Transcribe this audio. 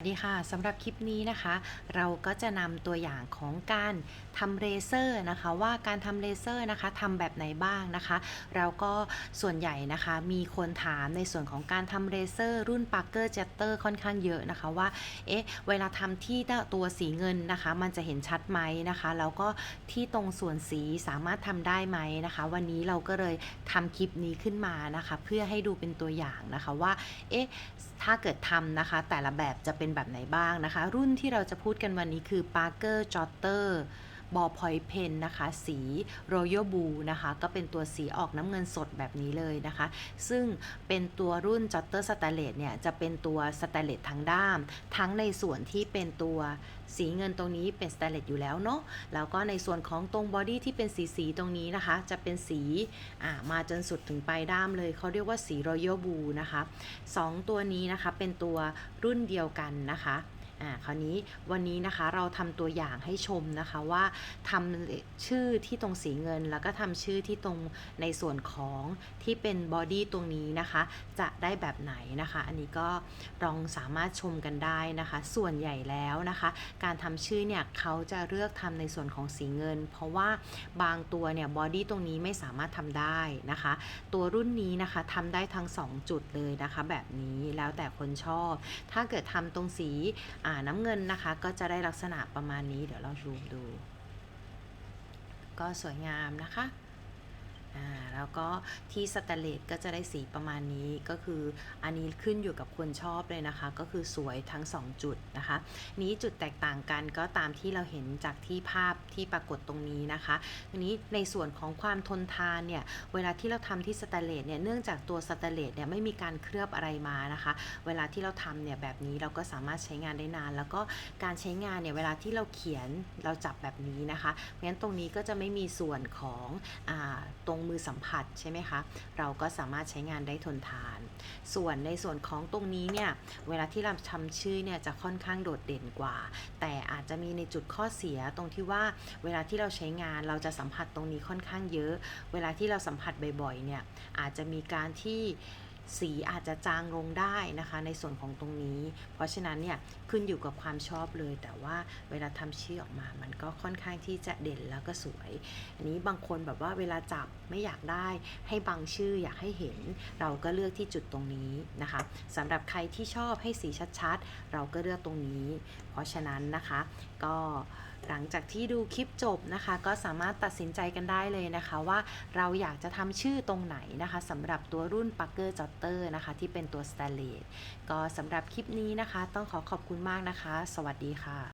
สวัสดีค่ะสำหรับคลิปนี้นะคะ เราก็จะนำตัวอย่างของการทำเลเซอร์นะคะ ว่าการทำเลเซอร์นะคะทำแบบไหนบ้างนะคะ เราก็ส่วนใหญ่นะคะมีคนถามในส่วนของการทำเลเซอร์รุ่น Parker Jetter ค่อนข้างเยอะนะคะว่าเอ๊ะเวลาทำที่ตัวสีเงินนะคะ มันจะเห็นชัดไหมนะคะแล้วก็ที่ตรงส่วนสีสามารถทำได้ไหมนะคะ วันนี้เราก็เลยทำคลิปนี้ขึ้นมานะคะ เพื่อให้ดูเป็นตัวอย่างนะคะว่าเอ๊ะถ้าเกิดทำนะคะแต่ละแบบจะเป็นแบบไหนบ้างนะคะ รุ่นที่เราจะพูดกันวันนี้คือ Parker Jotter บอพอยเพนนะคะ สี Royal Blue นะคะ ก็เป็นตัวสีออกน้ำเงินสดแบบนี้เลยนะคะ ซึ่งเป็นตัวรุ่น Jotter s t a n l e s s เนี่ย จะเป็นตัว s t a n l e s s ทั้งด้าม ทั้งในส่วนที่เป็นตัวสีเงินตรงนี้เป็น s t a n l e s s อยู่แล้วเนาะ แล้วก็ในส่วนของตรงบอดี้ที่เป็นสีสีตรงนี้นะคะ จะเป็นสีอ่ามาจนสุดถึงปลายด้ามเลยเขาเรียกว่าสี Royal Blue นะคะสองตัวนี้นะคะเป็นตัวรุ่นเดียวกันนะคะ อ่าคราวนี้วันนี้นะคะเราทำตัวอย่างให้ชมนะคะว่าทำชื่อที่ตรงสีเงิน แล้วก็ทำชื่อที่ตรงในส่วนของที่เป็นบอดี้ตรงนี้นะคะ จะได้แบบไหนนะคะ อันนี้ก็ลองสามารถชมกันได้นะคะ ส่วนใหญ่แล้วนะคะ การทำชื่อเนี่ยเขาจะเลือกทำในส่วนของสีเงิน เพราะว่าบางตัวเนี่ยบอดี้ตรงนี้ไม่สามารถทำได้นะคะ ตัวรุ่นนี้นะคะทำได้ทั้ง 2 จุดเลยนะคะ แบบนี้แล้วแต่คนชอบ ถ้าเกิดทำตรงสีน้ำเงินนะคะก็จะได้ลักษณะประมาณนี้ เดี๋ยวเราซูมดู ก็สวยงามนะคะ อ่าแล้วก็ที่สแตนเลสก็จะได้สีประมาณนี้ก็คืออันนี้ขึ้นอยู่กับคนชอบเลยนะคะ ก็คือสวยทั้ง 2 จุดนะคะ นี้จุดแตกต่างกันก็ตามที่เราเห็นจากที่ภาพที่ปรากฏตรงนี้นะคะทีนี้ในส่วนของความทนทานเนี่ยเวลาที่เราทำที่สแตนเลสเนี่ยเนื่องจากตัวสแตนเลสเนี่ยไม่มีการเคลือบอะไรมานะคะ เวลาที่เราทำเนี่ยแบบนี้เราก็สามารถใช้งานได้นาน แล้วก็การใช้งานเนี่ยเวลาที่เราเขียนเราจับแบบนี้นะคะงั้นตรงนี้ก็จะไม่มีส่วนของอตรงมือสัมผัสใช่ไหมคะ เราก็สามารถใช้งานได้ทนทาน ส่วนในส่วนของตรงนี้เนี่ยเวลาที่เราทำชื่อเนี่ยจะค่อนข้างโดดเด่นกว่า แต่อาจจะมีในจุดข้อเสียตรงที่ว่าเวลาที่เราใช้งานเราจะสัมผัสตรงนี้ค่อนข้างเยอะ เวลาที่เราสัมผัสบ่อยๆเนี่ยอาจจะมีการที่ สีอาจจะจางลงได้นะคะ ในส่วนของตรงนี้ เพราะฉะนั้นเนี่ยขึ้นอยู่กับความชอบเลย แต่ว่าเวลาทำชื่อออกมา มันก็ค่อนข้างที่จะเด่นแล้วก็สวย อันนี้บางคนแบบว่าเวลาจับไม่อยากได้ ให้บังชื่ออยากให้เห็น เราก็เลือกที่จุดตรงนี้นะคะสำหรับใครที่ชอบให้สีชัดๆ เราก็เลือกตรงนี้ เพราะฉะนั้นนะคะก็หลังจากที่ดูคลิปจบนะคะ ก็สามารถตัดสินใจกันได้เลยนะคะ ว่าเราอยากจะทำชื่อตรงไหนนะคะสำหรับตัวรุ่น Parker Jotter นะคะที่เป็นตัว s t a n l e y ก็สำหรับคลิปนี้นะคะ ต้องขอขอบคุณมากนะคะ สวัสดีค่ะ